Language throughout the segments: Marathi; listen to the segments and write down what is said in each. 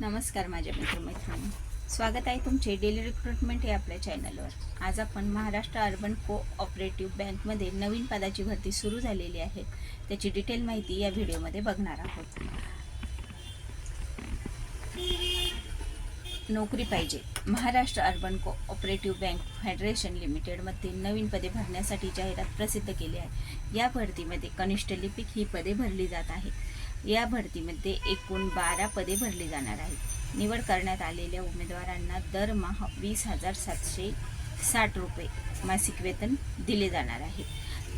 नमस्कार माझ्या मित्रमैत्रिणी. स्वागत आहे तुमचे डेली रिक्रुटमेंट हे आपल्या चॅनलवर आज आपण महाराष्ट्र अर्बन को ऑपरेटिव्ह बँकमध्ये नवीन पदाची भरती सुरू झालेली आहे. त्याची डिटेल माहिती या व्हिडिओमध्ये बघणार आहोत. नोकरी पाहिजे. Maharashtra urban co operative bank federation लिमिटेडमध्ये नवीन पदे भरण्यासाठी जाहिरात प्रसिद्ध केली आहे. या भरतीमध्ये कनिष्ठ लिपिक ही पदे भरली जात आहे. या भरतीमध्ये एकूण बारा पदे भरली जाणार आहेत. निवड करण्यात आलेल्या उमेदवारांना दरमहा वीस हजार सातशे साठ रुपये मासिक वेतन दिले जाणार आहे.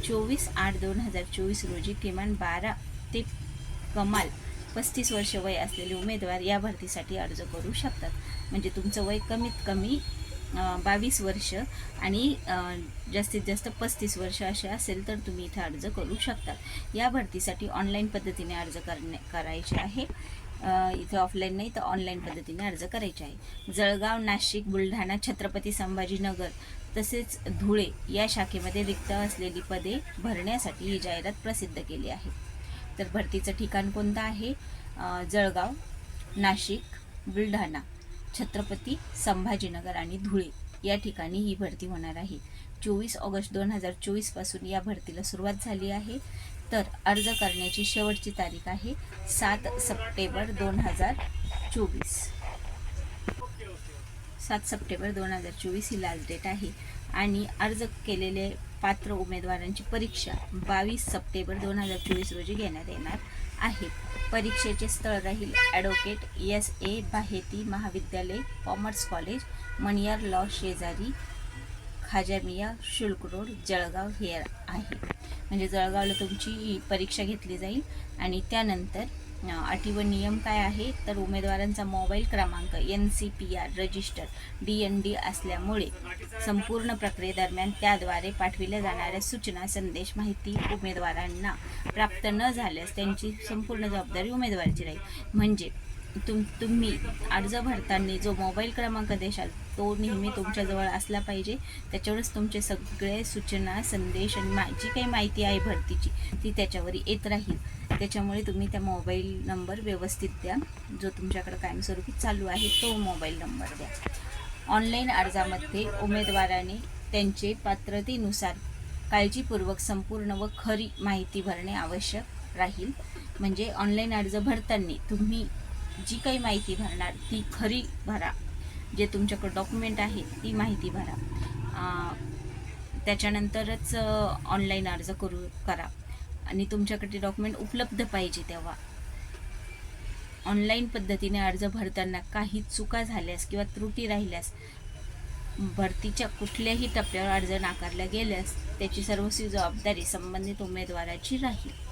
चोवीस आठ दोन हजार चोवीस रोजी किमान बारा ते कमाल पस्तीस वर्ष वय असलेले उमेदवार या भरतीसाठी अर्ज करू शकतात. म्हणजे तुमचं वय कमीत कमी बावीस वर्ष आणि जास्तीत जास्त पस्तीस वर्ष असे असेल तर तुम्ही इथे अर्ज करू शकता. या भरतीसाठी ऑनलाईन पद्धतीने अर्ज करणे करायचे आहे. इथे ऑफलाईन नाही तर ऑनलाईन पद्धतीने अर्ज करायचे आहे. जळगाव नाशिक बुलढाणा छत्रपती संभाजीनगर तसेच धुळे या शाखेमध्ये रिक्त असलेली पदे भरण्यासाठी ही जाहिरात प्रसिद्ध केली आहे. तर भरतीचं ठिकाण कोणतं आहे? जळगाव नाशिक बुलढाणा. छत्रपती संभाजीनगर आणि धुळे या ठिकाणी ही भरती होणार आहे. चोवीस ऑगस्ट दोन हजार चोवीसपासून या भरतीला सुरुवात झाली आहे. तर अर्ज करण्याची शेवटची तारीख आहे सात सप्टेंबर दोन हजार चोवीस. सात सप्टेंबर दोन हजार चोवीस ही लास्ट डेट आहे आणि अर्ज केलेले पात्र उमेदवारांची परीक्षा बावीस सप्टेंबर दोन हजार चोवीस रोजी घेण्यात येणार. आहेत. परीक्षेचे स्थळ राहील. Advocate S. ए. बाहेती महाविद्यालय कॉमर्स कॉलेज मणियार लॉ शेजारी खाजामिया शुल्क रोड जळगाव हे आहे. म्हणजे जळगावला तुमची परीक्षा घेतली जाईल आणि त्यानंतर अटी व नियम काय आहे? तर उमेदवारांचा मोबाईल क्रमांक N C P R register D N D असल्यामुळे संपूर्ण प्रक्रियेदरम्यान त्याद्वारे पाठविल्या जाणाऱ्या सूचना संदेश माहिती उमेदवारांना प्राप्त न झाल्यास त्यांची संपूर्ण जबाबदारी उमेदवाराची राहील. म्हणजे तुम तुम्ही अर्ज भरताना जो मोबाईल क्रमांक देशाल तो नेहमी तुमच्याजवळ असला पाहिजे. त्याच्यावरच तुमचे सगळे सूचना संदेश आणि मा जी काही माहिती आहे भरतीची ती त्याच्यावर येत राहील. त्याच्यामुळे तुम्ही त्या मोबाईल नंबर व्यवस्थित द्या. जो तुमच्याकडे कायमस्वरूपी चालू आहे तो मोबाईल नंबर द्या. ऑनलाईन अर्जामध्ये उमेदवाराने त्यांचे पात्रतेनुसार काळजीपूर्वक संपूर्ण व खरी माहिती भरणे आवश्यक राहील. म्हणजे ऑनलाईन अर्ज भरताना तुम्ही जी काही माहिती भरणार ती खरी भरा. जे तुमच्याकडे डॉक्युमेंट आहे ती माहिती भरा. त्याच्यानंतरच ऑनलाईन अर्ज करू करा. आणि तुमच्याकडे डॉक्युमेंट उपलब्ध पाहिजे तेव्हा. ऑनलाईन पद्धतीने अर्ज भरताना काही चुका झाल्यास किंवा त्रुटी राहिल्यास भरतीच्या कुठल्याही टप्प्यावर अर्ज नाकारला गेल्यास त्याची सर्वस्वी जबाबदारी संबंधित उमेदवाराची राहील.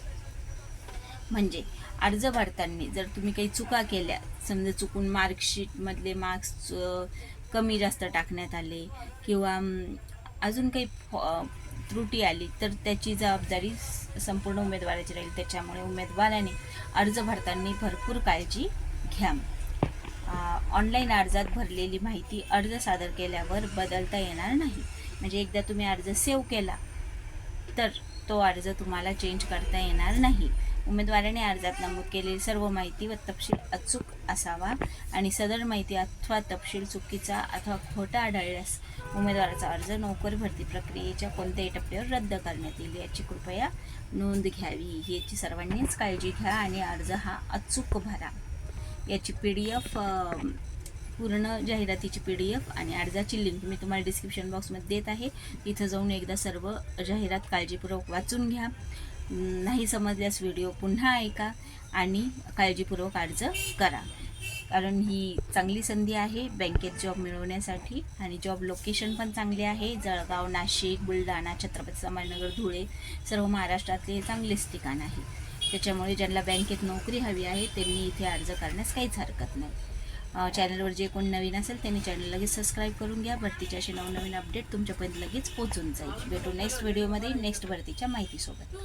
म्हणजे अर्ज भरताना जर तुम्ही काही चुका केल्या समजा चुकून मार्कशीटमधले मार्क्स कमी जास्त टाकण्यात आले किंवा अजून काही त्रुटी आली तर त्याची जबाबदारी स- संपूर्ण उमेदवाराची राहील. त्याच्यामुळे उमेदवाराने अर्ज भरताना भरपूर काळजी घ्या. ऑनलाईन अर्जात भरलेली माहिती अर्ज सादर केल्यावर बदलता येणार नाही. म्हणजे एकदा तुम्ही अर्ज सेव्ह केला तर तो अर्ज तुम्हाला चेंज करता येणार नाही. उमेदवाराने अर्जात नमूद केलेली सर्व माहिती व तपशील अचूक असावा आणि सदर माहिती अथवा तपशील चुकीचा अथवा खोटा आढळल्यास उमेदवाराचा अर्ज नोकरी भरती प्रक्रियेच्या कोणत्याही टप्प्यावर रद्द करण्यात येईल याची कृपया नोंद घ्यावी. याची सर्वांनीच काळजी घ्या आणि अर्ज हा अचूक भरा. याची पी डी एफ पूर्ण जाहिरातीची पी डी एफ आणि अर्जाची लिंक मी तुम्हाला डिस्क्रिप्शन बॉक्समध्ये देत आहे. तिथं जाऊन एकदा सर्व जाहिरात काळजीपूर्वक वाचून घ्या. नाही समजल्यास व्हिडिओ पुन्हा ऐका आणि काळजीपूर्वक अर्ज करा. कारण ही चांगली संधी आहे बँकेत जॉब मिळवण्यासाठी आणि जॉब लोकेशन पण चांगले आहे. जळगाव नाशिक बुलढाणा छत्रपती संभाजीनगर धुळे सर्व महाराष्ट्रातले हे चांगलेच ठिकाण आहे. त्याच्यामुळे ज्यांना बँकेत नोकरी हवी आहे त्यांनी इथे अर्ज करण्यास काहीच हरकत नाही. चॅनलवर जे कोण नवीन असेल त्यांनी चॅनल लगेच सबस्क्राईब करून घ्या. भरतीच्या असे नवनवीन अपडेट तुमच्यापर्यंत लगेच पोहोचून जाईल. भेटू नेक्स्ट व्हिडिओमध्ये नेक्स्ट भरतीच्या माहितीसोबत.